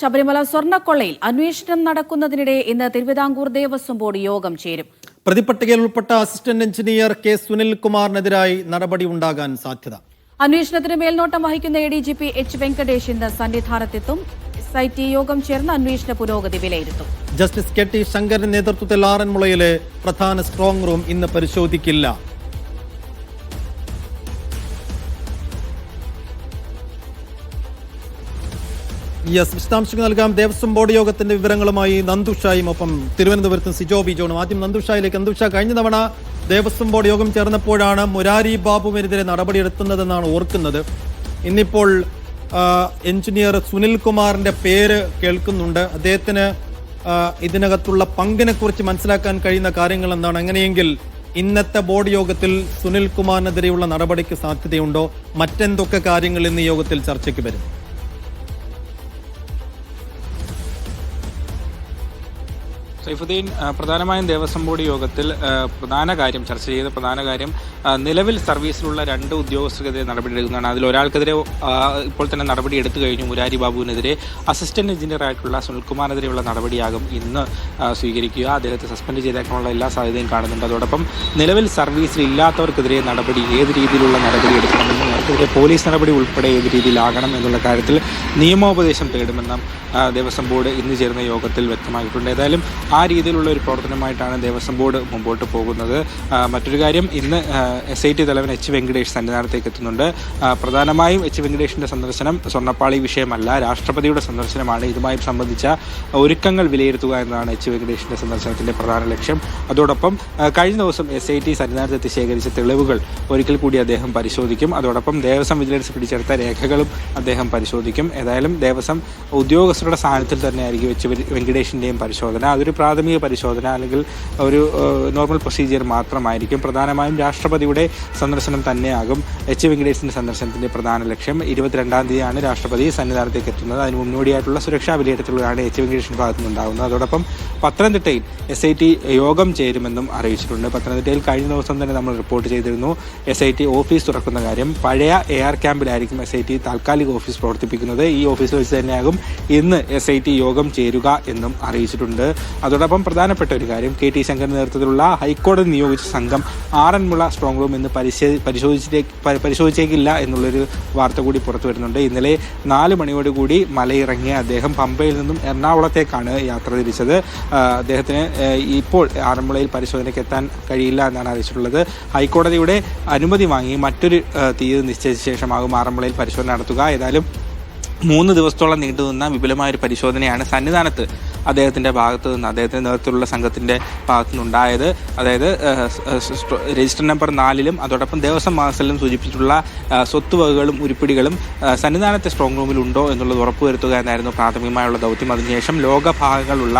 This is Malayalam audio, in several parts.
ശബരിമല സ്വർണക്കൊള്ളയിൽ അന്വേഷണം നടക്കുന്നതിനിടെ ഇന്ന് തിരുവിതാംകൂർ ദേവസ്വം ബോർഡ് യോഗം ചേരും. പ്രതിപട്ടികയിൽ ഉൾപ്പെട്ട അസിസ്റ്റന്റ് എഞ്ചിനീയർ കെ സുനിൽ കുമാറിനെതിരായി നടപടി ഉണ്ടാകാൻ സാധ്യത. അന്വേഷണത്തിന് മേൽനോട്ടം വഹിക്കുന്ന A D G P H Venkatesh ഇന്ന് സന്നിധാനത്തെത്തും. എസ് ഐ ടി യോഗം ചേർന്ന് അന്വേഷണ പുരോഗതി വിലയിരുത്തും. ജസ്റ്റിസ് കെ ടി ശങ്കരൻ നേതൃത്വത്തിൽ ആറന്മുളയിലെ പ്രധാന സ്ട്രോങ് റൂം ഇന്ന് പരിശോധിക്കില്ല. യെസ് വിശദാംശങ്ങൾ നൽകാം. ദേവസ്വം ബോർഡ് യോഗത്തിന്റെ വിവരങ്ങളുമായി നന്ദുഷായും ഒപ്പം തിരുവനന്തപുരത്തും സിജോ ബിജോണും ആദ്യം നന്ദുഷായിലേക്ക് നന്ദുഷ കഴിഞ്ഞ തവണ ദേവസ്വം ബോർഡ് യോഗം ചേർന്നപ്പോഴാണ് മുരാരി ബാബുവിനെതിരെ നടപടിയെടുക്കുന്നതെന്നാണ് ഓർക്കുന്നത്. ഇന്നിപ്പോൾ എഞ്ചിനീയർ സുനിൽ കുമാറിന്റെ പേര് കേൾക്കുന്നുണ്ട്. അദ്ദേഹത്തിന് ഇതിനകത്തുള്ള പങ്കിനെ കുറിച്ച് മനസ്സിലാക്കാൻ കഴിയുന്ന കാര്യങ്ങൾ എന്താണ്? അങ്ങനെയെങ്കിൽ ഇന്നത്തെ ബോർഡ് യോഗത്തിൽ സുനിൽ കുമാറിനെതിരെയുള്ള നടപടിക്ക് സാധ്യതയുണ്ടോ? മറ്റെന്തൊക്കെ കാര്യങ്ങൾ ഇന്ന് യോഗത്തിൽ ചർച്ചയ്ക്ക് വരും? സൈഫുദ്ദീൻ പ്രധാനമായും ദേവസ്വം ബോർഡ് യോഗത്തിൽ പ്രധാന കാര്യം ചർച്ച ചെയ്ത പ്രധാന കാര്യം നിലവിൽ സർവീസിലുള്ള രണ്ട് ഉദ്യോഗസ്ഥർക്കെതിരെ നടപടിയെടുക്കുന്നതാണ്. അതിൽ ഒരാൾക്കെതിരെ ഇപ്പോൾ തന്നെ നടപടി എടുത്തു കഴിഞ്ഞു മുരാരി ബാബുവിനെതിരെ. അസിസ്റ്റന്റ് എഞ്ചിനീയർ ആയിട്ടുള്ള സുനിൽകുമാറിനെതിരെയുള്ള നടപടിയാകും ഇന്ന് സ്വീകരിക്കുക. അദ്ദേഹത്തെ സസ്പെൻഡ് ചെയ്തേക്കാനുള്ള എല്ലാ സാധ്യതയും കാണുന്നുണ്ട്. അതോടൊപ്പം നിലവിൽ സർവീസിൽ ഇല്ലാത്തവർക്കെതിരെ നടപടി ഏത് രീതിയിലുള്ള നടപടി എടുക്കണമെന്നും അവർക്കെതിരെ പോലീസ് നടപടി ഉൾപ്പെടെ ഏത് രീതിയിലാകണം എന്നുള്ള കാര്യത്തിൽ നിയമോപദേശം തേടുമെന്നും ദേവസ്വം ബോർഡ് ഇന്ന് ചേർന്ന യോഗത്തിൽ വ്യക്തമാക്കിയിട്ടുണ്ട്. ഏതായാലും ആ രീതിയിലുള്ള ഒരു പ്രവർത്തനമായിട്ടാണ് ദേവസ്വം ബോർഡ് മുമ്പോട്ട് പോകുന്നത്. മറ്റൊരു കാര്യം ഇന്ന് എസ് ഐ ടി തലവൻ എച്ച് വെങ്കടേഷ് സന്നിധാനത്തേക്ക് എത്തുന്നുണ്ട്. പ്രധാനമായും എച്ച് വെങ്കടേഷിന്റെ സന്ദർശനം സ്വർണപ്പാളി വിഷയമല്ല രാഷ്ട്രപതിയുടെ സന്ദർശനമാണ്. ഇതുമായി സംബന്ധിച്ച ഒരുക്കങ്ങൾ വിലയിരുത്തുക എന്നതാണ് എച്ച് വെങ്കടേഷിന്റെ സന്ദർശനത്തിന്റെ പ്രധാന ലക്ഷ്യം. അതോടൊപ്പം കഴിഞ്ഞ ദിവസം എസ് ഐ ടി സന്നിധാനത്തെത്തി ശേഖരിച്ച തെളിവുകൾ ഒരിക്കൽ കൂടി അദ്ദേഹം പരിശോധിക്കും. അതോടൊപ്പം ദേവസ്വം വിജിലൻസ് പിടിച്ചെടുത്ത രേഖകളും അദ്ദേഹം പരിശോധിക്കും. ഏതായാലും ദേവസ്വം ഉദ്യോഗസ്ഥരുടെ സ്ഥാനത്തിൽ തന്നെയായിരിക്കും എച്ച് വെങ്കടേഷിന്റെയും പരിശോധന. അതൊരു പ്രാഥമിക പരിശോധന അല്ലെങ്കിൽ ഒരു നോർമൽ പ്രൊസീജിയർ മാത്രമായിരിക്കും. പ്രധാനമായും രാഷ്ട്രപതിയുടെ സന്ദർശനം തന്നെയാകും. എച്ച് വെങ്കിടേഷിന്റെ സന്ദർശനത്തിന്റെ പ്രധാന ലക്ഷ്യം. ഇരുപത്തിരണ്ടാം തീയതിയാണ് രാഷ്ട്രപതി സന്നിധാനത്തേക്ക് എത്തുന്നത്. അതിന് മുന്നോടിയായിട്ടുള്ള സുരക്ഷാ വിലയിരുത്തലുകളാണ് എച്ച് വെങ്കിടേഷിന്റെ ഭാഗത്തു നിന്നുണ്ടാകുന്നത് അതോടൊപ്പം പത്തനംതിട്ടയിൽ എസ് ഐ ടി യോഗം ചേരുമെന്നും അറിയിച്ചിട്ടുണ്ട്. പത്തനംതിട്ടയിൽ കഴിഞ്ഞ ദിവസം തന്നെ നമ്മൾ റിപ്പോർട്ട് ചെയ്തിരുന്നു. എസ് ഐ ടി ഓഫീസ് തുറക്കുന്ന കാര്യം. പഴയ എ ആർ ക്യാമ്പിലായിരിക്കും എസ് ഐ ടി താൽക്കാലിക ഓഫീസ് പ്രവർത്തിപ്പിക്കുന്നത്. ഈ ഓഫീസിൽ വെച്ച് തന്നെയാകും ഇന്ന് എസ് ഐ ടി യോഗം ചേരുക എന്നും അറിയിച്ചിട്ടുണ്ട്. അതോടൊപ്പം പ്രധാനപ്പെട്ട ഒരു കാര്യം കെ ടി ശങ്കറിന്റെ നേതൃത്വത്തിലുള്ള ഹൈക്കോടതി നിയോഗിച്ച സംഘം ആറന്മുള സ്ട്രോങ് റൂം പരിശേ പരിശോധിച്ചേ പരിശോധിച്ചേക്കില്ല എന്നുള്ളൊരു വാർത്ത കൂടി പുറത്തു വരുന്നുണ്ട്. ഇന്നലെ നാല് മണിയോടുകൂടി മലയിറങ്ങിയ അദ്ദേഹം പമ്പയിൽ നിന്നും എറണാകുളത്തേക്കാണ് യാത്ര തിരിച്ചത്. അദ്ദേഹത്തിന് ഇപ്പോൾ ആറന്മുളയിൽ പരിശോധനയ്ക്ക് എത്താൻ കഴിയില്ല എന്നാണ് അറിയിച്ചിട്ടുള്ളത്. ഹൈക്കോടതിയുടെ അനുമതി വാങ്ങി മറ്റൊരു തീയതി നിശ്ചയിച്ച ശേഷമാകും ആറന്മുളയിൽ പരിശോധന നടത്തുക. ഏതായാലും മൂന്ന് ദിവസത്തോളം നീണ്ടുനിന്ന വിപുലമായ ഒരു പരിശോധനയാണ് സന്നിധാനത്ത് അദ്ദേഹത്തിന്റെ ഭാഗത്തു നിന്ന് അദ്ദേഹത്തിന്റെ നേതൃത്വത്തിലുള്ള സംഘത്തിന്റെ ഭാഗത്തു നിന്നുണ്ടായത്. അതായത് രജിസ്റ്റർ നമ്പർ നാലിലും അതോടൊപ്പം ദേവസ്വം മാസത്തിലും സൂചിപ്പിച്ചിട്ടുള്ള സ്വത്തുവകകളും ഉരുപ്പിടികളും സന്നിധാനത്തെ സ്ട്രോങ് റൂമിൽ ഉണ്ടോ എന്നുള്ളത് ഉറപ്പുവരുത്തുക എന്നായിരുന്നു പ്രാഥമികമായുള്ള ദൗത്യം. അതിനുശേഷം ലോകഭാഗങ്ങളുള്ള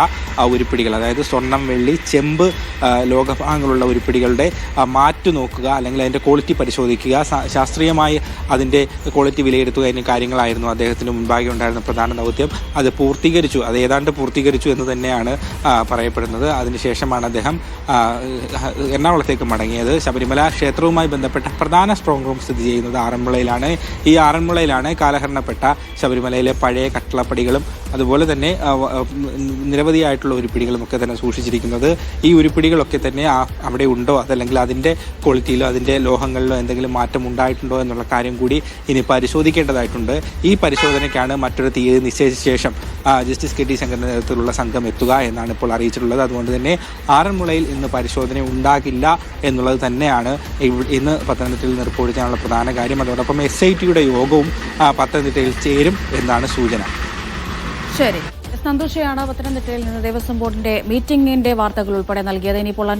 ഉരുപ്പിടികൾ അതായത് സ്വർണം വെള്ളി ചെമ്പ് ലോകഭാഗങ്ങളുള്ള ഉരുപ്പിടികളുടെ മാറ്റു നോക്കുക അല്ലെങ്കിൽ അതിന്റെ ക്വാളിറ്റി പരിശോധിക്കുക ശാസ്ത്രീയമായി അതിന്റെ ക്വാളിറ്റി വിലയിരുത്തുക എന്നീ കാര്യങ്ങളായിരുന്നു അദ്ദേഹത്തിന് മുൻപാകെ ഉണ്ടായിരുന്ന പ്രധാന ദൗത്യം. അത് പൂർത്തീകരിച്ചു. അത് ഏതാണ്ട് പൂർത്തീകരിച്ചു. എന്ന് തന്നെയാണ് പറയപ്പെടുന്നത്. അതിനുശേഷമാണ് അദ്ദേഹം എറണാകുളത്തേക്ക് മടങ്ങിയത്. ശബരിമല ക്ഷേത്രവുമായി ബന്ധപ്പെട്ട പ്രധാന സ്ട്രോങ് റൂം സ്ഥിതി ചെയ്യുന്നത് ആറന്മുളയിലാണ്. ഈ ആറന്മുളയിലാണ് കാലഹരണപ്പെട്ട ശബരിമലയിലെ പഴയ കട്ടളപ്പടികളും അതുപോലെ തന്നെ നിരവധിയായിട്ടുള്ള ഉരുപ്പിടികളും ഒക്കെ തന്നെ സൂക്ഷിച്ചിരിക്കുന്നത്. ഈ ഉരുപ്പിടികളൊക്കെ തന്നെ അവിടെ ഉണ്ടോ? അതല്ലെങ്കിൽ അതിന്റെ ക്വാളിറ്റിയിലോ അതിന്റെ ലോഹങ്ങളിലോ എന്തെങ്കിലും മാറ്റം ഉണ്ടായിട്ടുണ്ടോ എന്നുള്ള കാര്യം കൂടി ഇനി പരിശോധിക്കേണ്ടതായിട്ടുണ്ട്. ഈ പരിശോധനയ്ക്കാണ് മറ്റൊരു തീയതി നിശ്ചയിച്ച ശേഷം ജസ്റ്റിസ് കെ ടി ശങ്കറിന്റെ നേതൃത്വത്തിലുള്ള സംഘം എത്തുക എന്നാണ് ഇപ്പോൾ അറിയിച്ചിട്ടുള്ളത്. അതുകൊണ്ട് തന്നെ ആറന്മുളയിൽ ഇന്ന് പരിശോധന ഉണ്ടാകില്ല എന്നുള്ളത് തന്നെയാണ് ഇന്ന് പത്തനംതിട്ടയിൽ ചെയ്യാനുള്ള പ്രധാന കാര്യം. അതോടൊപ്പം എസ് ഐ ടിയുടെ യോഗവും പത്തനംതിട്ടയിൽ ചേരും എന്നാണ് സൂചന. ശരി. സന്തോഷയാണ് പത്തനംതിട്ടയിൽ നിന്ന് ദേവസ്വം ബോർഡിന്റെ മീറ്റിംഗിന്റെ വാർത്തകൾ ഉൾപ്പെടെ നൽകിയത്. ഇനിയിപ്പോൾ